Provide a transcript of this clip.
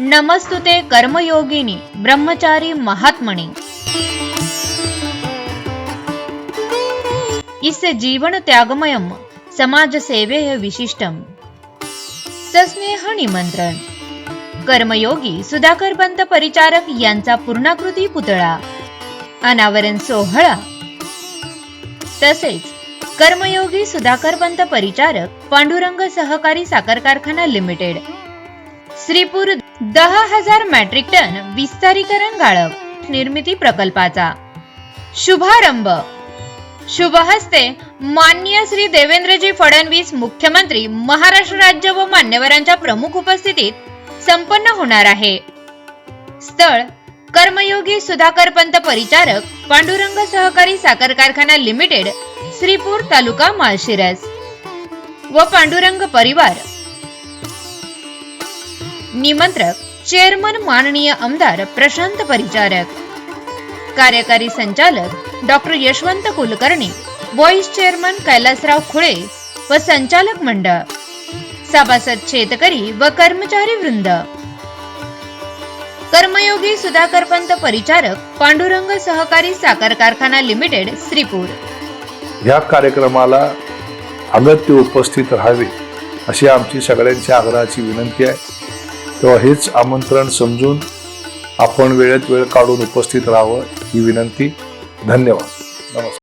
नमस्तुते कर्मयोगिनी ब्रह्मचारी महात्मने. इस जीवन त्यागमयम समाज सेवे विशिष्टम. सस्नेह निमंत्रण कर्मयोगी सुधाकर पंत परिचारक यांचा पूर्णाकृती पुतळा. अनावरण सोहळा. तसेच कर्मयोगी सुधाकर पंत परिचारक पांडुरंग सहकारी साखर कारखाना लिमिटेड. श्रीपूर दहा हजार मॅट्रिक टन विस्तारीकरण गाळप निर्मिती प्रकल्पाचा. शुभारंभ. शुभ हस्ते माननीय श्री देवेंद्रजी फडणवीस मुख्यमंत्री महाराष्ट्र राज्य व मान्यवरांच्या प्रमुख उपस्थितीत संपन्न होणार आहे. स्थळ कर्मयोगी सुधाकर पंत परिचारक पांडुरंग सहकारी साखर कारखाना लिमिटेड श्रीपूर तालुका माळशिरस. व पांडुरंग परिवार निमंत्रक चेअरमन माननीय आमदार प्रशांत परिचारक. कार्यकारी संचालक doctor Yashwant Kulkarni vice chairman Kailasrao Khule व संचालक मंडळ. सभासद शेतकरी व कर्मचारी वृंद. कर्मयोगी सुधाकर पंत परिचारक पांडुरंग सहकारी साखर कारखाना लिमिटेड श्रीपूर. या कार्यक्रमाला अगत्य उपस्थित राहावे अशी आमची सगळ्यांच्या आग्रहाची विनंती आहे. तेव्हा हेच आमंत्रण समजून आपण वेळेत वेळ काढून उपस्थित राहावं ही विनंती. धन्यवाद. नमस्कार.